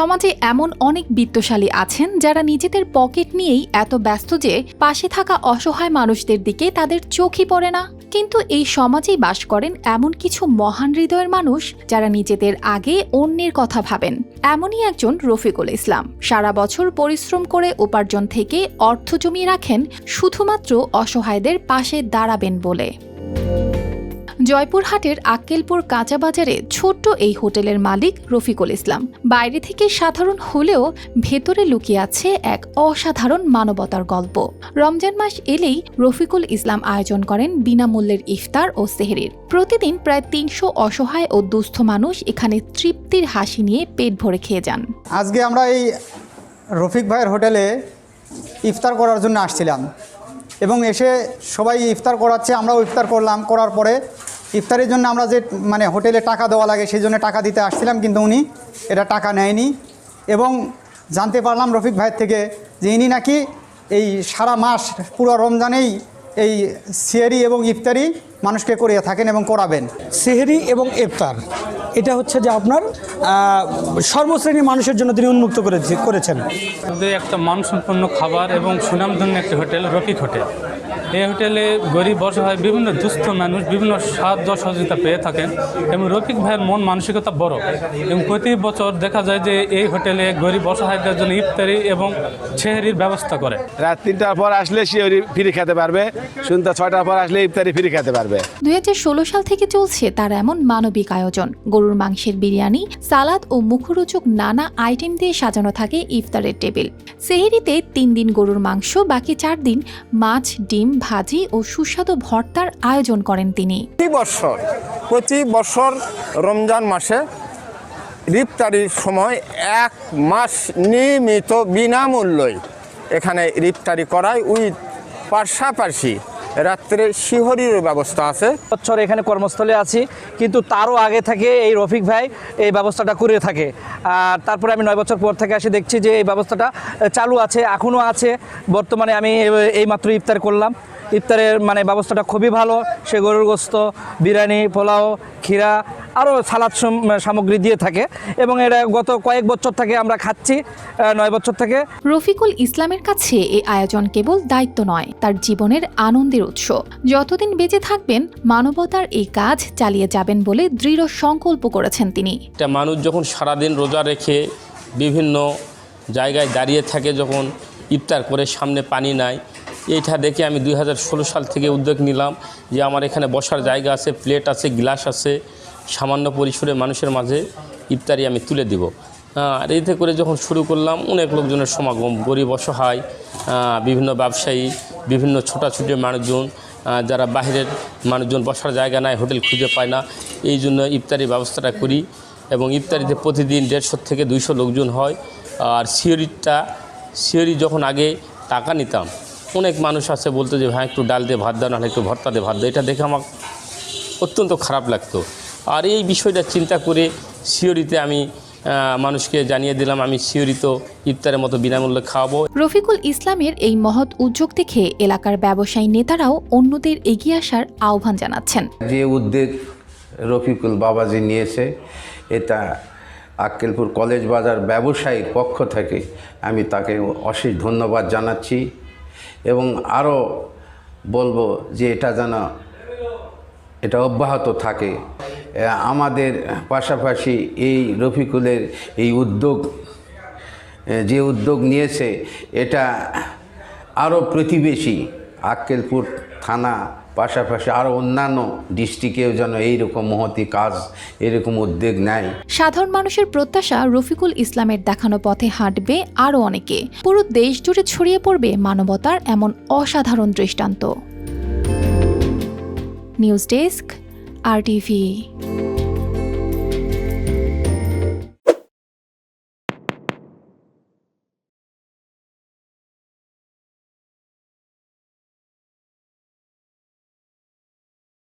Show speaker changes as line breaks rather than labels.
সমাজে এমন অনেক বিত্তশালী আছেন যারা নিজেদের পকেট নিয়েই এত ব্যস্ত যে পাশে থাকা অসহায় মানুষদের দিকে তাদের চোখই পড়ে না। কিন্তু এই সমাজেই বাস করেন এমন কিছু মহান হৃদয়ের মানুষ যারা নিজেদের আগে অন্যের কথা ভাবেন। এমনই একজন রফিকুল ইসলাম। সারা বছর পরিশ্রম করে উপার্জন থেকে অর্থ জমিয়ে রাখেন শুধুমাত্র অসহায়দের পাশে দাঁড়াবেন বলে। জয়পুরহাটের আক্কেলপুর কাঁচা বাজারে ছোট্ট এই হোটেলের মালিক রফিকুল ইসলাম। বাইরে থেকে সাধারণ হলেও ভেতরে লুকিয়ে আছে এক অসাধারণ মানবতার গল্প। রমজান মাস এলেই রফিকুল ইসলাম আয়োজন করেন বিনামূল্যের ইফতার ও সেহরির। প্রতিদিন প্রায় তিনশো অসহায় ও দুস্থ মানুষ এখানে তৃপ্তির হাসি নিয়ে পেট ভরে খেয়ে যান।
আজকে আমরা এই রফিক ভাইয়ের হোটেলে ইফতার করার জন্য আসছিলাম। এবং এসে সবাই ইফতার করাচ্ছে, আমরাও ইফতার করলাম। করার পরে ইফতারের জন্য আমরা যে মানে হোটেলে টাকা দেওয়া লাগে সেই জন্য টাকা দিতে আসছিলাম কিন্তু উনি এটা টাকা নেয়নি। এবং জানতে পারলাম রফিক ভাইয়ের থেকে যে ইনি নাকি এই সারা মাস পুরো রমজানেই এই সিয়ারি এবং ইফতারি মানুষকে করিয়ে থাকেন এবং করাবেন।
সেহেরি এবং ইফতার এটা হচ্ছে যে আপনার সর্বশ্রেণীর মানুষের জন্য তিনি উন্মুক্ত করেছে করেছেন।
একটা মানসম্পন্ন খাবার এবং সুনামধন্য একটি হোটেল রফিক হোটেল। এই হোটেলে গরিব অসহায় বিভিন্ন দুস্থ মানুষ বিভিন্ন সাহায্য সহযোগিতা পেয়ে থাকেন এবং রফিক ভাইয়ের মন মানসিকতা বড়। এবং প্রতি বছর দেখা যায় যে এই হোটেলে গরিব অসহায়দের জন্য ইফতারি এবং ছেহরির ব্যবস্থা করে।
রাত তিনটার পর আসলে শিওরি ফ্রি খেতে পারবে সন্ধ্যা ছয়টার পর আসলে ইফতারি ফ্রি খেতে পারবে।
দুই হাজার ষোলো সাল থেকে চলছে তার এমন মানবিক আয়োজন। গরুর মাংসের বিরিয়ানি সালাদ ও মুখরোচক নানা আইটেম দিয়ে সাজানো থাকে ইফতারের টেবিল। সেহেরিতে তিন দিন গরুর মাংস বাকি চার দিন মাছ ডিম ভাজি ও সুস্বাদু ভর্তার আয়োজন করেন তিনি।
প্রতি বছর প্রতি বছর রমজান মাসে রিফতারির সময় এক মাস নিয়মিত বিনামূল্যই এখানে রিফতারি করায়। উই পাশাপাশি রাত্রে শিহরির ব্যবস্থা আছে।
বছর এখানে কর্মস্থলে আছি, কিন্তু তারও আগে থেকে এই রফিক ভাই এই ব্যবস্থাটা করে থাকে। আর তারপরে আমি নয় বছর পর থেকে আসে দেখছি যে এই ব্যবস্থাটা চালু আছে এখনও আছে। বর্তমানে আমি এই- মাত্র ইফতার করলাম। ইফতারের মানে ব্যবস্থাটা খুবই ভালো। সে গরুর গোস্ত, বিরিয়ানি, পোলাও, ক্ষীরা আরও সালাদ সামগ্রী দিয়ে থাকে এবং এটা গত কয়েক বছর থেকে আমরা খাচ্ছি নয় বছর থেকে।
রফিকুল ইসলামের কাছে এই আয়োজন কেবল দায়িত্ব নয় তার জীবনের আনন্দের উৎস। যতদিন বেঁচে থাকবেন মানবতার এই কাজ চালিয়ে যাবেন বলে দৃঢ় সংকল্প করেছেন তিনি।
একটা মানুষ যখন সারাদিন রোজা রেখে বিভিন্ন জায়গায় দাঁড়িয়ে থাকে যখন ইফতার করে সামনে পানি নাই এইটা দেখে আমি দুই হাজার ষোলো সাল থেকে উদ্যোগ নিলাম যে আমার এখানে বসার জায়গা আছে, প্লেট আছে, গ্লাস আছে, সামান্য পরিসরে মানুষের মাঝে ইফতারি আমি তুলে দিব। আর এতে করে যখন শুরু করলাম, অনেক লোকজনের সমাগম, গরিব অসহায় বিভিন্ন ব্যবসায়ী, বিভিন্ন ছোটাছুটি মানুষজন যারা বাইরের মানুষজন বসার জায়গা নাই, হোটেল খুঁজে পায় না, এই জন্য ইফতারি ব্যবস্থাটা করি এবং ইফতারিতে প্রতিদিন দেড়শো থেকে দুইশো লোকজন হয়। আর সিওরিটা, সিওরি যখন আগে টাকা নিতাম অনেক মানুষ আছে বলতো যে ভাই একটু ডাল দিয়ে ভাত দাও নাহলে একটু ভর্তা দিয়ে ভাত দাও। এটা দেখে আমার অত্যন্ত খারাপ লাগতো। আর এই বিষয়টা চিন্তা করে সিওরিতে আমি মানুষকে জানিয়ে দিলাম আমি সিওরিত ইফতারের মতো বিনামূল্যে খাওয়াবো।
রফিকুল ইসলামের এই মহৎ উদ্যোগ দেখে এলাকার ব্যবসায়ী নেতারাও অন্যদের এগিয়ে আসার আহ্বান জানাচ্ছেন।
যে উদ্যোগ রফিকুল বাবাজি নিয়েছে এটা আক্কেলপুর কলেজ বাজার ব্যবসায়ীর পক্ষ থেকে আমি তাকে অশেষ ধন্যবাদ জানাচ্ছি। এবং আরও বলব যে এটা যেন, এটা অব্যাহত থাকে। আমাদের পাশাপাশি এই রফিকুলের এই উদ্যোগ যে উদ্যোগ নিয়েছে, এটা আরও প্রতিবেশী আক্কেলপুর থানা পাশাপাশি আরও অন্যান্য ডিস্ট্রিক্টেও যেন এইরকম মহতি কাজ, এরকম উদ্যোগ নেয়।
সাধারণ মানুষের প্রত্যাশা রফিকুল ইসলামের দেখানো পথে হাঁটবে আরও অনেকে। পুরো দেশ জুড়ে ছড়িয়ে পড়বে মানবতার এমন অসাধারণ দৃষ্টান্ত। নিউজ ডেস্ক, আর টিভি